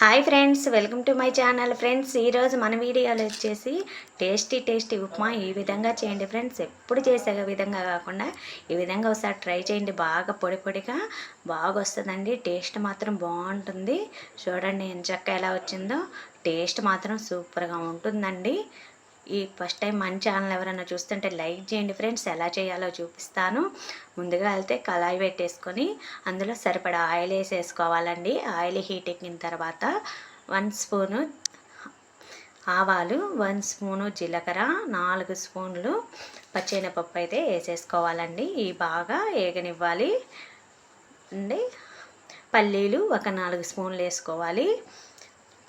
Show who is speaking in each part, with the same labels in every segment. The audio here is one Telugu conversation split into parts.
Speaker 1: Hi friends welcome to my channel friends ఈరోజు మన వీడియోలో వచ్చేసి టేస్టీ టేస్టీ ఉప్మా ఈ విధంగా చేయండి ఫ్రెండ్స్ ఎప్పుడు చేసే విధంగా కాకుండా ఈ విధంగా ఒకసారి ట్రై చేయండి. బాగా పొడి పొడిగా బాగా వస్తుందండి టేస్ట్ మాత్రం బాగుంటుంది. చూడండి ఎంచక్క ఎలా వచ్చిందో. టేస్ట్ మాత్రం సూపర్గా ఉంటుందండి. ఈ ఫస్ట్ టైం మన ఛానల్ ఎవరైనా చూస్తుంటే లైక్ చేయండి ఫ్రెండ్స్. ఎలా చేయాలో చూపిస్తాను. ముందుగా వెళ్తే కళాయి పెట్టేసుకొని అందులో సరిపడా ఆయిల్ వేసేసుకోవాలండి. ఆయిల్ హీట్ ఎక్కిన తర్వాత వన్ స్పూను ఆవాలు వన్ స్పూను జీలకర్ర నాలుగు స్పూన్లు పచ్చెనపప్పు అయితే వేసేసుకోవాలండి. ఇవి బాగా వేగనివ్వాలి అండి. పల్లీలు ఒక నాలుగు స్పూన్లు వేసుకోవాలి.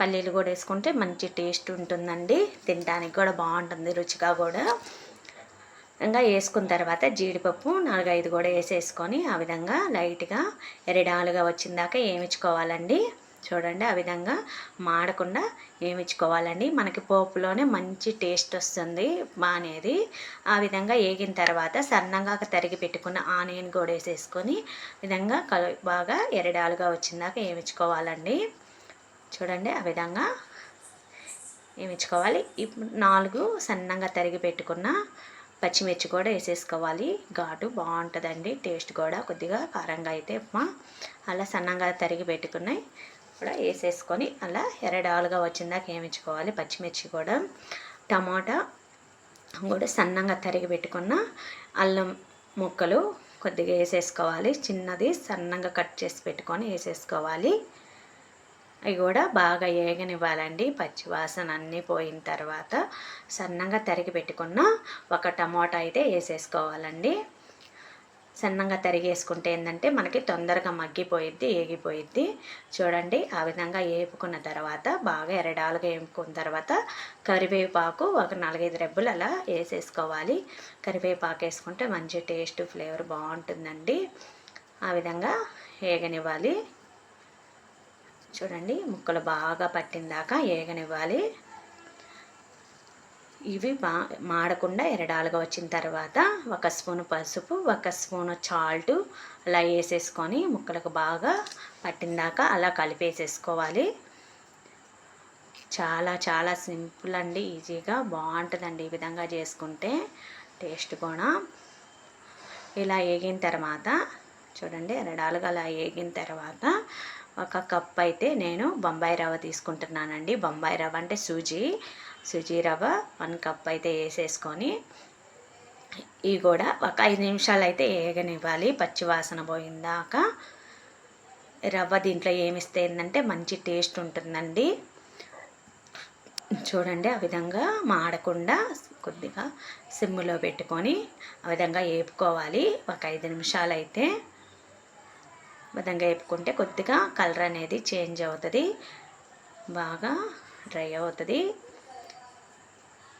Speaker 1: పల్లీలు కూడా వేసుకుంటే మంచి టేస్ట్ ఉంటుందండి. తినడానికి కూడా బాగుంటుంది రుచిగా కూడా. ఇంకా వేసుకున్న తర్వాత జీడిపప్పు నాలుగైదు కూడా వేసేసుకొని ఆ విధంగా లైట్గా ఎరడాలుగా వచ్చిందాక ఏమిచ్చుకోవాలండి చూడండి ఆ విధంగా మాడకుండా ఏమిచ్చుకోవాలండి మనకి పోపులోనే మంచి టేస్ట్ వస్తుంది మా అనేది. ఆ విధంగా వేగిన తర్వాత సన్నగా తరిగి పెట్టుకున్న ఆనియన్ కూడా వేసేసుకొని విధంగా కలు బాగా ఎరడాలుగా వచ్చిందాక ఏమిచ్చుకోవాలండి చూడండి ఆ విధంగా వేయించుకోవాలి ఇప్పుడు నాలుగు సన్నంగా తరిగి పెట్టుకున్న పచ్చిమిర్చి కూడా వేసేసుకోవాలి. ఘాటు బాగుంటుందండి. టేస్ట్ కూడా కొద్దిగా కారంగా అయితే ఉప్మా. అలా సన్నంగా తరిగి పెట్టుకున్నాయి కూడా వేసేసుకొని అలా ఎరడాలుగా వచ్చిందాక వేయించుకోవాలి పచ్చిమిర్చి కూడా టమాటా కూడా సన్నంగా తరిగి పెట్టుకున్న అల్లం ముక్కలు కొద్దిగా వేసేసుకోవాలి. చిన్నది సన్నంగా కట్ చేసి పెట్టుకొని వేసేసుకోవాలి. అవి కూడా బాగా ఏగనివ్వాలండి. పచ్చివాసన అన్నీ పోయిన తర్వాత సన్నంగా తరిగి పెట్టుకున్న ఒక టమాటా అయితే వేసేసుకోవాలండి. సన్నంగా తరిగేసుకుంటే ఏంటంటే మనకి తొందరగా మగ్గిపోయిద్ది ఏగిపోయిద్ది. చూడండి ఆ విధంగా వేపుకున్న తర్వాత బాగా ఎరడాలుగా వేపుకున్న తర్వాత కరివేపాకు ఒక నాలుగైదు రెబ్బలు అలా వేసేసుకోవాలి. కరివేపాకు వేసుకుంటే మంచి టేస్ట్ ఫ్లేవర్ బాగుంటుందండి. ఆ విధంగా వేగనివ్వాలి చూడండి ముక్కలు బాగా పట్టిందాక ఏగనివ్వాలి. ఇవి బా మాడకుండా ఎరడాలుగా వచ్చిన తర్వాత ఒక స్పూను పసుపు ఒక స్పూను చాల్ట్ అలా వేసేసుకొని ముక్కలకు బాగా పట్టిందాక అలా కలిపేసేసుకోవాలి. చాలా చాలా సింపుల్ అండి ఈజీగా బాగుంటుందండి ఈ విధంగా చేసుకుంటే. టేస్ట్ కూడా. ఇలా వేగిన తర్వాత చూడండి ఎరడాలుగా అలా వేగిన తర్వాత ఒక కప్ అయితే నేను బొంబాయి రవ్వ తీసుకుంటున్నానండి. బొంబాయి రవ్వ అంటే సూజీ. సూజీ రవ్వ వన్ కప్ అయితే వేసేసుకొని ఇవి కూడా ఒక ఐదు నిమిషాలు అయితే వేగనివ్వాలి. పచ్చివాసన పోయిందాక రవ్వ దీంట్లో ఏమిస్తే ఏంటంటే మంచి టేస్ట్ ఉంటుందండి. చూడండి ఆ విధంగా మాడకుండా కొద్దిగా సిమ్లో పెట్టుకొని ఆ విధంగా వేపుకోవాలి. ఒక ఐదు నిమిషాలు అయితే విధంగా వేపుకుంటే కొద్దిగా కలర్ అనేది చేంజ్ అవుతుంది. బాగా డ్రై అవుతుంది.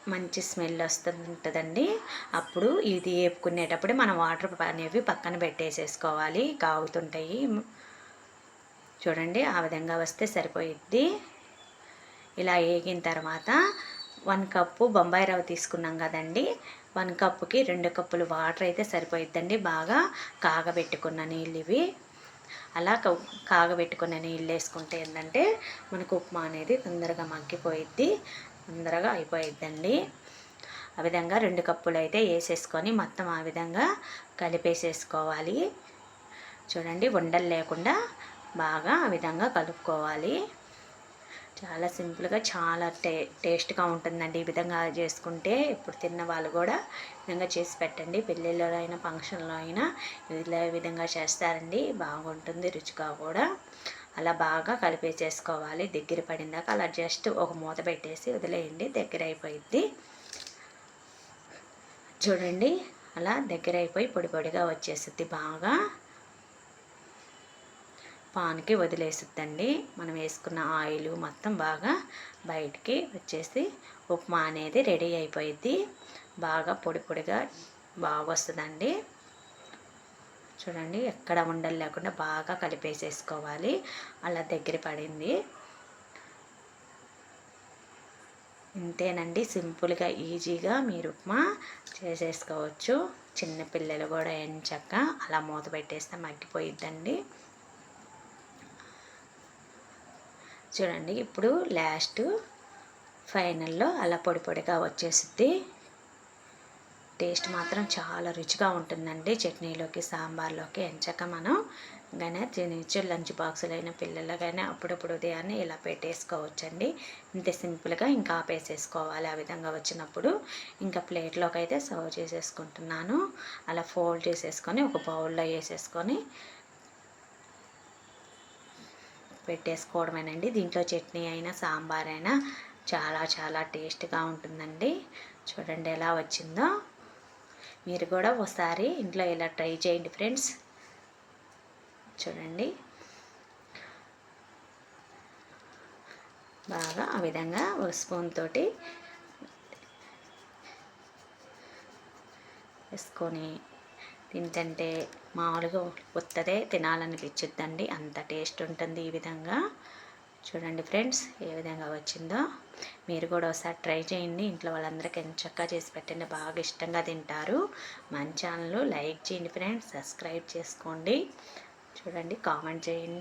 Speaker 1: మంచి స్మెల్ వస్తుంటుందండి. అప్పుడు ఇది వేపుకునేటప్పుడు మనం వాటర్ అనేవి పక్కన పెట్టేసేసుకోవాలి. కాగుతుంటాయి. చూడండి ఆ విధంగా వస్తే సరిపోయిద్ది. ఇలా వేగిన తర్వాత వన్ కప్పు బొంబాయి రవ్వ తీసుకున్నాం కదండి. వన్ కప్పుకి రెండు కప్పులు వాటర్ అయితే సరిపోయిద్దండి. బాగా కాగబెట్టుకున్న నీళ్ళు ఇవి అలా కాగబెట్టుకుని నీళ్ళు వేసుకుంటే ఏంటంటే మనకు ఉప్మా అనేది తొందరగా మగ్గిపోయిద్ది తొందరగా అయిపోయిద్దండి. ఆ విధంగా రెండు కప్పులు అయితే వేసేసుకొని మొత్తం ఆ విధంగా కలిపేసేసుకోవాలి. చూడండి ఉండలు లేకుండా బాగా ఆ విధంగా కలుపుకోవాలి. చాలా సింపుల్గా చాలా టే టేస్ట్గా ఉంటుందండి. ఈ విధంగా చేసుకుంటే ఇప్పుడు తిన్న వాళ్ళు కూడా విధంగా చేసి పెట్టండి. పెళ్ళిళ్ళలో అయినా ఫంక్షన్లో అయినా ఇలా విధంగా చేస్తారండి. బాగుంటుంది రుచిగా కూడా. అలా బాగా కలిపేసేసుకోవాలి. దగ్గర పడిందాక అలా జస్ట్ ఒక మూత పెట్టేసి వదిలేయండి. దగ్గర అయిపోయిద్ది. చూడండి. అలా దగ్గర అయిపోయి పొడి పొడిగా వచ్చేస్తుంది బాగా. పాన్కి వదిలేసిద్దండి. మనం వేసుకున్న ఆయిల్ మొత్తం బాగా బయటికి వచ్చేసి ఉప్మా అనేది రెడీ అయిపోయిద్ది. బాగా పొడి పొడిగా బాగా వస్తుందండి. చూడండి ఎక్కడ ఉండలు లేకుండా బాగా కలిపేసేసుకోవాలి. అలా దగ్గర పడింది. ఇంతేనండి సింపుల్గా ఈజీగా మీరు ఉప్మా చేసేసుకోవచ్చు. చిన్నపిల్లలు కూడా ఎంచక్క అలా మూత పెట్టేస్తే మగ్గిపోయిద్దండి. చూడండి ఇప్పుడు లాస్ట్ ఫైనల్లో అలా పొడి పొడిగా వచ్చేసిద్ది. టేస్ట్ మాత్రం చాలా రుచిగా ఉంటుందండి. చట్నీలోకి సాంబార్లోకి ఎంచక మనం. గానే తినచ్చు లంచ్ బాక్సులైన పిల్లలకైనా అప్పుడప్పుడు ఉదయాన్నే ఇలా పెట్టేసుకోవచ్చండి. ఇంత సింపుల్గా ఇంకా ఆపేసేసుకోవాలి ఆ విధంగా వచ్చినప్పుడు. ఇంకా ప్లేట్లోకి అయితే సర్వ్ చేసేసుకుంటున్నాను. అలా ఫోల్డ్ చేసేసుకొని ఒక బౌల్లో వేసేసుకొని పెట్టేసుకోవడమేనండి. దీంట్లో చట్నీ అయినా సాంబార్ అయినా చాలా చాలా టేస్ట్గా ఉంటుందండి. చూడండి ఎలా వచ్చిందో. మీరు కూడా ఒకసారి ఇంట్లో ఇలా ట్రై చేయండి ఫ్రెండ్స్. చూడండి. బాగా ఆ విధంగా ఒక స్పూన్ తోటి వేసుకొని తింటుంటే మామూలుగా ఉత్తదే తినాలనిపించుద్దండి. అంత టేస్ట్ ఉంటుంది ఈ విధంగా. చూడండి ఫ్రెండ్స్ ఏ విధంగా వచ్చిందో. మీరు కూడా ఒకసారి ట్రై చేయండి. ఇంట్లో వాళ్ళందరికీ చక్కగా చేసి పెట్టండి బాగా ఇష్టంగా తింటారు. మన ఛానల్ లైక్ చేయండి ఫ్రెండ్స్ సబ్స్క్రైబ్ చేసుకోండి. చూడండి కామెంట్ చేయండి.